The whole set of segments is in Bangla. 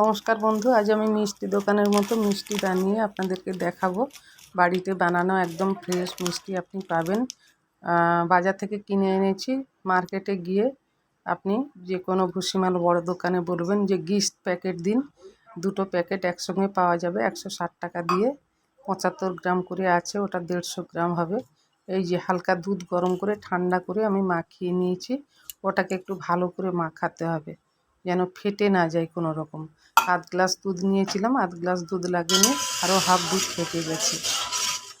নমস্কার বন্ধু, আজ আমি মিষ্টি দোকানের মতো মিষ্টি বানিয়ে আপনাদেরকে দেখাবো। বাড়িতে বানানো একদম ফ্রেশ মিষ্টি আপনি পাবেন। বাজার থেকে কিনে এনেছি। মার্কেটে গিয়ে আপনি যে কোনো ভুসিমাল বড় দোকানে বলবেন যে গিস্ট প্যাকেট দিন। দুটো প্যাকেট একসঙ্গে পাওয়া যাবে একশো ষাট টাকা দিয়ে। পঁচাত্তর গ্রাম করে আছে, ওটা দেড়শো গ্রাম হবে। এই যে হালকা দুধ গরম করে ঠান্ডা করে আমি মাখিয়ে নিয়েছি। ওটাকে একটু ভালো করে মাখাতে হবে। যেন ফেটে না যায় কোনো রকম। আধ গ্লাস দুধ নিয়েছিলাম আধ গ্লাস দুধ লাগেনি আরও হাফ দুধ ফেটে গেছে।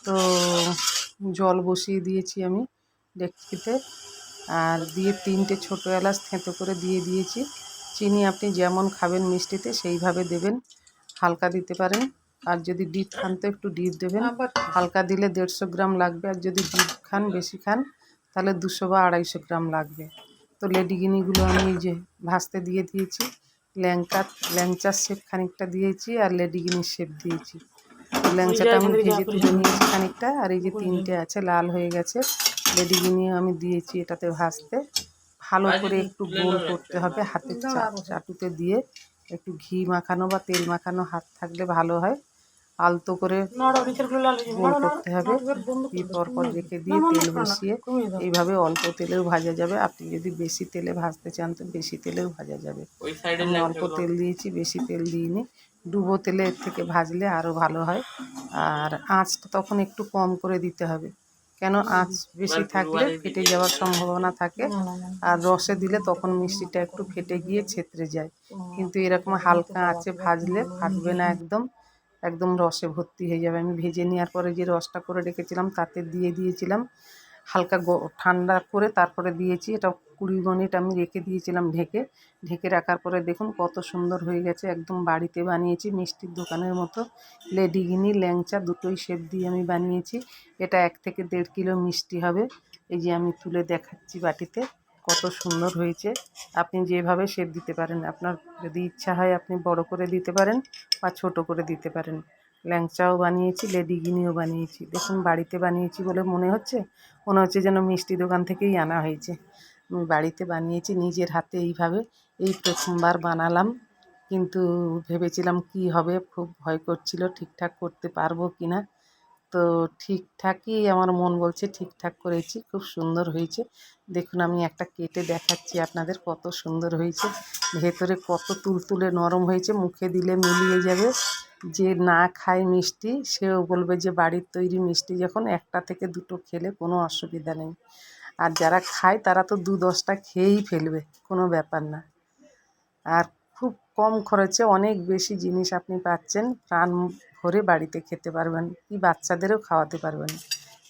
তো জল বসিয়ে দিয়েছি আমি ডেকচিতে আর দিয়ে তিনটে ছোটো এলাচ থেঁতো করে দিয়ে দিয়েছি। চিনি আপনি যেমন খাবেন মিষ্টিতে সেইভাবে দেবেন। হালকা দিতে পারেন আর যদি ডিপ খান তো একটু ডিপ দেবেন। হালকা দিলে দেড়শো গ্রাম লাগবে আর যদি ডিপ খান বেশি খান তাহলে দুশো বা আড়াইশো গ্রাম লাগবে। তো লেডিগিনিগুলো আমি এই যে ভাজতে দিয়ে দিয়েছি। ল্যাংকা ল্যাংচার শেপ খানিকটা দিয়েছি আর লেডিগিনির শেপ দিয়েছি। তো ল্যাংচাটা আমি ভেজে তুলে নিয়েছি খানিকটা আর এই যে তিনটে আছে লাল হয়ে গেছে। লেডিগিনি আমি দিয়েছি এটাতে ভাজতে। ভালো করে একটু গোল করতে হবে হাতের চাটুতে দিয়ে। একটু ঘি মাখানো বা তেল মাখানো হাত থাকলে ভালো হয়। আলতো করে গোল করতে হবে। পরপর রেখে দিয়ে তেল বসিয়ে এইভাবে অল্প তেলেও ভাজা যাবে। আপনি যদি বেশি তেলে ভাজতে চান তো বেশি তেলেও ভাজা যাবে। আমি অল্প তেল দিয়েছি বেশি তেল দিইনি। ডুবো তেলে এর থেকে ভাজলে আরও ভালো হয়। আর আঁচটা তখন একটু কম করে দিতে হবে। কেন আঁচ বেশি থাকলে ফেটে যাওয়ার সম্ভাবনা থাকে। আর রসে দিলে তখন মিষ্টিটা একটু ফেটে গিয়ে ছেত্রে যায়। কিন্তু এরকম হালকা আঁচে ভাজলে ফাটবে না একদম। একদম রসে ভর্তি হয়ে যাবে। আমি ভেজে নেওয়ার পরে যে রসটা করে রেখেছিলাম, তাতে দিয়ে দিয়েছিলাম হালকা ঠান্ডা করে তারপরে দিয়েছি। এটা কুড়ি মিনিট আমি রেখে দিয়েছিলাম ঢেকে। ঢেকে রাখার পরে দেখুন কত সুন্দর হয়ে গেছে। একদম বাড়িতে বানিয়েছি, মিষ্টির দোকানের মতো। লেডিগিনি ল্যাংচা দুটোই শেপ দিয়ে আমি বানিয়েছি। এটা এক থেকে দেড় কিলো মিষ্টি হবে। এই যে আমি তুলে দেখাচ্ছি বাটিতে। কত সুন্দর হয়েছে। আপনি যেভাবে শেপ দিতে পারেন, আপনার যদি ইচ্ছা হয় আপনি বড় করে দিতে পারেন বা ছোট করে দিতে পারেন। ল্যাংচাও বানিয়েছি, লেডিগিনিও বানিয়েছি। দেখুন, বাড়িতে বানিয়েছি বলে মনে হচ্ছে মনে হচ্ছে যেন মিষ্টি দোকান থেকেই আনা হয়েছে। আমি বাড়িতে বানিয়েছি, নিজের হাতে এইভাবে এই প্রথমবার বানালাম। কিন্তু ভেবেছিলাম কি হবে, খুব ভয় করছিল, ঠিকঠাক করতে পারব কি না তো ঠিকঠাকই আমার মন বলছে ঠিকঠাক করেছি, খুব সুন্দর হয়েছে। দেখুন আমি একটা কেটে দেখাচ্ছি আপনাদের কত সুন্দর হয়েছে। ভেতরে কত তুলতুলে নরম হয়েছে, মুখে দিলে মিলিয়ে যাবে। যে না খায় মিষ্টি, সেও বলবে যে বাড়ির তৈরি মিষ্টি যখন একটা থেকে দুটো খেলে কোনো অসুবিধা নেই। আর যারা খায় তারা তো দু দশটা খেয়েই ফেলবে, কোনো ব্যাপার না। আর খুব কম খরচে অনেক বেশি জিনিস আপনি পাচ্ছেন, প্রাণ ভরে বাড়িতে খেতে পারবেন, কি বাচ্চাদেরও খাওয়াতে পারবেন।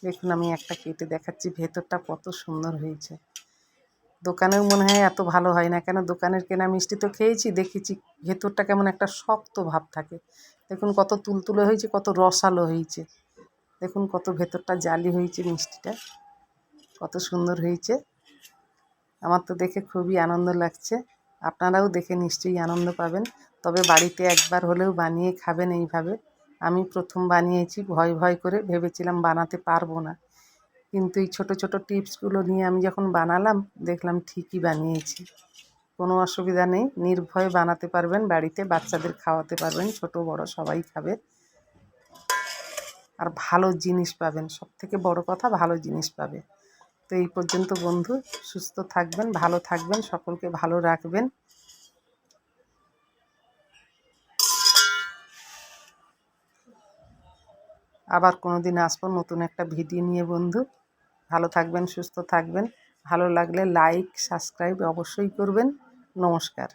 দেখুন, আমি একটা কেটে দেখাচ্ছি, ভেতরটা কত সুন্দর হয়েছে। দোকানেও মনে হয় এত ভালো হয় না কেন? দোকানের কেনা মিষ্টি তো খেয়েছি, দেখেছি ভেতরটা কেমন একটা শক্ত ভাব থাকে। দেখুন, কত তুলতুলে হয়েছে, কত রসালো হয়েছে। দেখুন, কত ভেতরটা জালি হয়েছে মিষ্টিটা। কত সুন্দর হয়েছে। আমার তো দেখে খুবই আনন্দ লাগছে। আপনারাও দেখে নিশ্চয়ই আনন্দ পাবেন। তবে বাড়িতে একবার হলেও বানিয়ে খাবেন এইভাবে। আমি প্রথম বানিয়েছি, ভয় ভয় করে ভেবেছিলাম বানাতে পারব না। কিন্তু এই ছোটো ছোটো টিপসগুলো নিয়ে আমি যখন বানালাম, দেখলাম ঠিকই বানিয়েছি। কোনো অসুবিধা নেই, নির্ভয়ে বানাতে পারবেন, বাড়িতে বাচ্চাদের খাওয়াতে পারবেন, ছোট, বড় সবাই খাবে। আর ভালো জিনিস পাবেন সব থেকে বড় কথা ভালো জিনিস পাবে। তো এই পর্যন্ত বন্ধু, সুস্থ থাকবেন, ভালো থাকবেন, সকলকে ভালো রাখবেন। আবার কোনো দিন আসব নতুন একটা ভিডিও নিয়ে, বন্ধু। ভালো থাকবেন, সুস্থ থাকবেন। ভালো লাগলে লাইক সাবস্ক্রাইব অবশ্যই করবেন। নমস্কার।